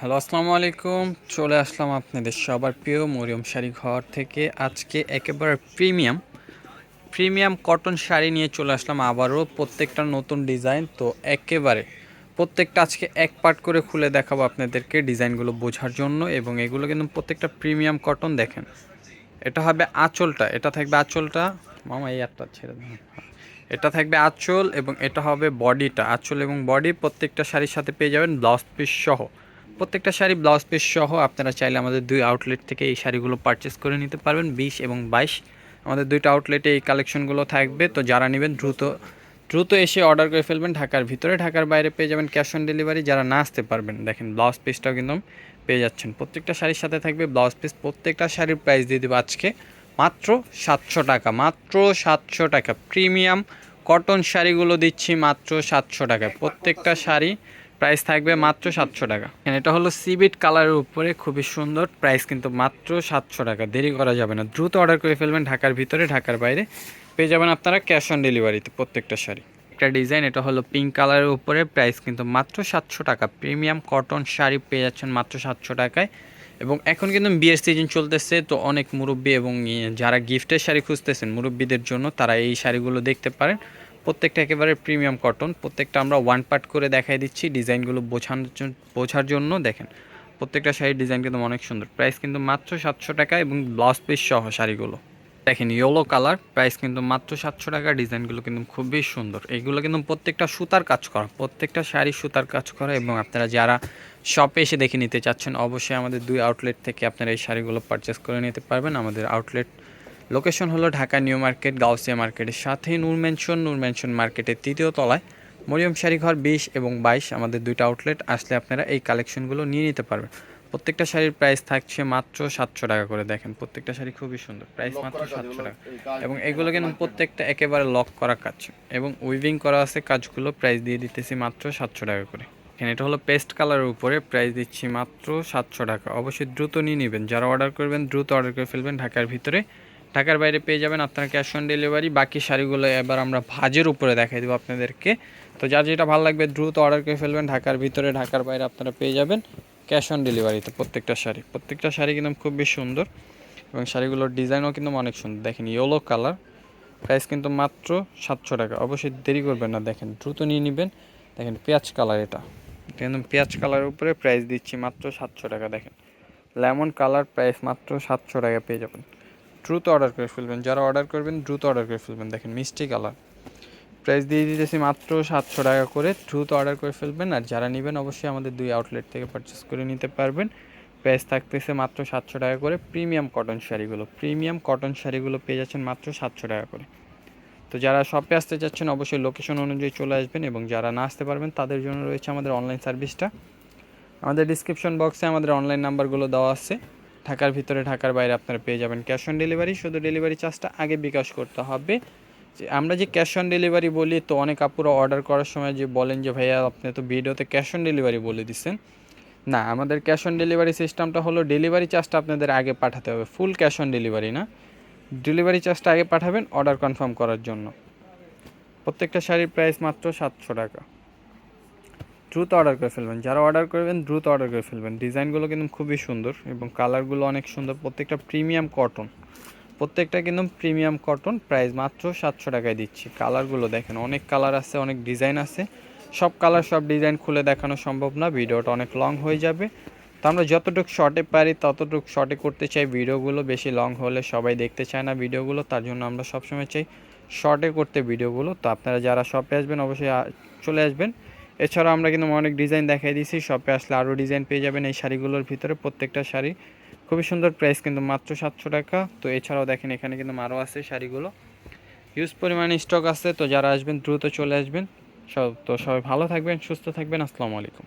Hello, আসসালামু আলাইকুম। চলে আসলাম আপনাদের সবার প্রিয় মরিয়ম শাড়ি ঘর থেকে। আজকে একেবারে প্রিমিয়াম প্রিমিয়াম কটন শাড়ি নিয়ে চলে আসলাম আবারও প্রত্যেকটা নতুন ডিজাইন। তো একেবারে প্রত্যেকটা আজকে এক পার্ট করে খুলে দেখাবো আপনাদেরকে ডিজাইনগুলো বোঝার জন্য। এবং এগুলো কিন্তু প্রত্যেকটা প্রিমিয়াম কটন দেখেন। এটা হবে আঁচলটা, এটা থাকবে আঁচলটা। মামা, এই একটা ছেড়ে দেন। এটা থাকবে আঁচল এবং এটা হবে বডিটা। আঁচল এবং বডি প্রত্যেকটা শাড়ির সাথে পেয়ে যাবেন ব্লাউজ পিস সহ। প্রত্যেকটা শাড়ি ব্লাউজ পিস সহ আপনারা চাইলে আমাদের দুই আউটলেট থেকে এই শাড়িগুলো পারচেস করে নিতে পারবেন, বিশ এবং বাইশ। আমাদের দুইটা আউটলেটে এই কালেকশনগুলো থাকবে, তো যারা নেবেন দ্রুত দ্রুত এসে অর্ডার করে ফেলবেন। ঢাকার ভিতরে, ঢাকার বাইরে পেয়ে যাবেন ক্যাশ অন ডেলিভারি যারা না আসতে পারবেন, দেখেন ব্লাউজ পিসটাও কিন্তু পেয়ে যাচ্ছেন। প্রত্যেকটা শাড়ির সাথে থাকবে ব্লাউজ পিস প্রত্যেকটা শাড়ির প্রাইস দিয়ে দেবো আজকে মাত্র সাতশো টাকা, মাত্র সাতশো টাকা। প্রিমিয়াম কটন শাড়িগুলো দিচ্ছি মাত্র সাতশো টাকা প্রত্যেকটা শাড়ি প্রাইস থাকবে মাত্র সাতশো টাকা। এটা হলো সিবিট কালারের উপরে খুবই সুন্দর প্রাইস কিন্তু মাত্র সাতশো টাকা। দেরি করা যাবে না। দ্রুত অর্ডার করে ফেলবেন ঢাকার ভিতরে, ঢাকার বাইরে। পেয়ে যাবেন আপনারা ক্যাশ অন ডেলিভারিতে প্রত্যেকটা শাড়ি। একটা ডিজাইন এটা হলো পিঙ্ক কালারের উপরে প্রাইস কিন্তু মাত্র সাতশো টাকা। প্রিমিয়াম কটন শাড়ি পেয়ে যাচ্ছেন মাত্র সাতশো টাকায়। এবং এখন কিন্তু বিয়ের সিজন চলতেছে, তো অনেক মুরব্বী এবং যারা গিফটের শাড়ি খুঁজতেছেন, মুরব্বীদের জন্য তারা এই শাড়িগুলো দেখতে পারেন। প্রত্যেকটা একেবারে প্রিমিয়াম কটন প্রত্যেকটা আমরা ওয়ান পার্ট করে দেখাই দিচ্ছি ডিজাইনগুলো বোঝানোর জন্য বোঝার জন্য। দেখেন, প্রত্যেকটা শাড়ির ডিজাইন কিন্তু অনেক সুন্দর। প্রাইস কিন্তু মাত্র সাতশো টাকা এবং ব্লাউজ পিস সহ শাড়িগুলো। দেখেন ইয়েলো কালার প্রাইস কিন্তু মাত্র সাতশো টাকা ডিজাইনগুলো কিন্তু খুবই সুন্দর। এইগুলো কিন্তু প্রত্যেকটা সুতার কাজ করা, প্রত্যেকটা শাড়ি সুতার কাজ করা এবং আপনারা যারা শপে এসে দেখে নিতে চাচ্ছেন, অবশ্যই আমাদের দুই আউটলেট থেকে আপনারা এই শাড়িগুলো পারচেস করে নিতে পারবেন। আমাদের আউটলেট লোকেশন হলো ঢাকা নিউ মার্কেট গাউসিয়া মার্কেটের সাথে নূর ম্যানশন নূর ম্যানশন মার্কেটের তৃতীয় তলায় মরিয়ম শাড়ি ঘর বিশ এবং বাইশ আমাদের দুইটা আউটলেট। আসলে আপনারা এই কালেকশনগুলো নিয়ে নিতে পারবেন। প্রত্যেকটা শাড়ির প্রাইস থাকছে মাত্র সাতশো টাকা করে। দেখেন প্রত্যেকটা শাড়ি খুবই সুন্দর। প্রাইস মাত্র সাতশো টাকা। এবং এগুলো কিন্তু প্রত্যেকটা একেবারে লক করা কাজ। এবং উইভিং করা আছে কাজগুলো প্রাইস দিয়ে দিতেছি মাত্র সাতশো টাকা করে। এখানে এটা হলো পেস্ট কালারের উপরে প্রাইস দিচ্ছি মাত্র সাতশো টাকা। অবশ্যই দ্রুত নিয়ে নেবেন। যারা অর্ডার করবেন দ্রুত অর্ডার করে ফেলবেন ঢাকার ভিতরে। ঢাকার বাইরে পেয়ে যাবেন আপনারা ক্যাশ অন ডেলিভারি। বাকি শাড়িগুলো এবার আমরা ভাজের উপরে দেখাই দেবো আপনাদেরকে। তো যার যেটা ভালো লাগবে দ্রুত অর্ডার করে ফেলবেন। ঢাকার ভিতরে, ঢাকার বাইরে আপনারা পেয়ে যাবেন ক্যাশ অন ডেলিভারিতে প্রত্যেকটা শাড়ি। প্রত্যেকটা শাড়ি কিন্তু খুব খুবই সুন্দর এবং শাড়িগুলোর ডিজাইনও কিন্তু অনেক সুন্দর। দেখেন ইয়েলো কালার প্রাইস কিন্তু মাত্র সাতশো টাকা। অবশ্যই দেরি করবেন না, দেখেন দ্রুত নিয়ে নেবেন। দেখেন পেঁয়াজ কালার এটা। একদম পেঁয়াজ কালারের উপরে প্রাইস দিচ্ছি মাত্র সাতশো টাকা, দেখেন। লেমন কালার প্রাইস মাত্র সাতশো টাকা পেয়ে যাবেন। দ্রুত অর্ডার করে ফেলবেন। যারা অর্ডার করবেন, দ্রুত অর্ডার করে ফেলবেন। দেখেন, মিষ্টি কালার। প্রাইস দিয়ে দিতেছি মাত্র সাতশো টাকা করে। দ্রুত অর্ডার করে ফেলবেন। আর যারা নেবেন, অবশ্যই আমাদের দুই আউটলেট থেকে পারচেস করে নিতে পারবেন। প্রাইস থাকতেছে মাত্র সাতশো টাকা করে। প্রিমিয়াম কটন শাড়িগুলো। প্রিমিয়াম কটন শাড়িগুলো পেয়ে যাচ্ছেন মাত্র সাতশো টাকা করে। তো যারা শপে আসতে চাচ্ছেন, অবশ্যই লোকেশন অনুযায়ী চলে আসবেন এবং যারা না আসতে পারবেন, তাদের জন্য রয়েছে আমাদের অনলাইন সার্ভিসটা আমাদের ডিসক্রিপশন বক্সে আমাদের অনলাইন নাম্বারগুলো দেওয়া আছে। ঢাকার ভিতরে, ঢাকার বাইরে আপনারা পেয়ে যাবেন ক্যাশ অন ডেলিভারি শুধু ডেলিভারি চার্জটা আগে বিকাশ করতে হবে। যে আমরা যে ক্যাশ অন ডেলিভারি বলি, তো অনেক আপুরা অর্ডার করার সময় যে বলেন যে, ভাইয়া, আপনি তো ভিডিওতে ক্যাশ অন ডেলিভারি বলে দিচ্ছেন না, আমাদের ক্যাশ অন ডেলিভারি সিস্টেমটা হলো ডেলিভারি চার্জটা আপনাদের আগে পাঠাতে হবে। ফুল ক্যাশ অন ডেলিভারি না। ডেলিভারি চার্জটা আগে পাঠাবেন অর্ডার কনফার্ম করার জন্য। প্রত্যেকটা শাড়ির প্রাইস মাত্র সাতশো টাকা। দ্রুত অর্ডার করে ফেলবেন। যারা অর্ডার করবেন, দ্রুত অর্ডার করে ফেলবেন। ডিজাইনগুলো কিন্তু খুবই সুন্দর এবং কালারগুলো অনেক সুন্দর। প্রত্যেকটা প্রিমিয়াম কটন, প্রত্যেকটা কিন্তু প্রিমিয়াম কটন প্রাইস মাত্র সাতশো টাকায় দিচ্ছি। কালারগুলো দেখেন, অনেক কালার আছে, অনেক ডিজাইন আছে। সব কালার, সব ডিজাইন খুলে দেখানো সম্ভব না, ভিডিওটা অনেক লং হয়ে যাবে। তো আমরা যতটুকু শর্টে পারি, ততটুকু শর্টে করতে চাই। ভিডিওগুলো বেশি লং হলে সবাই দেখতে চায় না ভিডিওগুলো, তার জন্য আমরা সবসময় চাই শর্টে করতে ভিডিওগুলো। তো আপনারা যারা শপে আসবেন, অবশ্যই চলে আসবেন। এছাড়াও আমরা কিন্তু অনেক ডিজাইন দেখাই দিয়েছি। শপে আসলে আরও ডিজাইন পেয়ে যাবেন এই শাড়িগুলোর ভিতরে প্রত্যেকটা শাড়ি। খুবই সুন্দর প্রাইস কিন্তু মাত্র সাতশো টাকা। তো এছাড়াও দেখেন এখানে কিন্তু আরও আছে শাড়িগুলো। হিউজ পরিমাণে স্টক আছে। তো যারা আসবেন দ্রুত চলে আসবেন। সব তো সবাই ভালো থাকবেন, সুস্থ থাকবেন। আসসালামু আলাইকুম।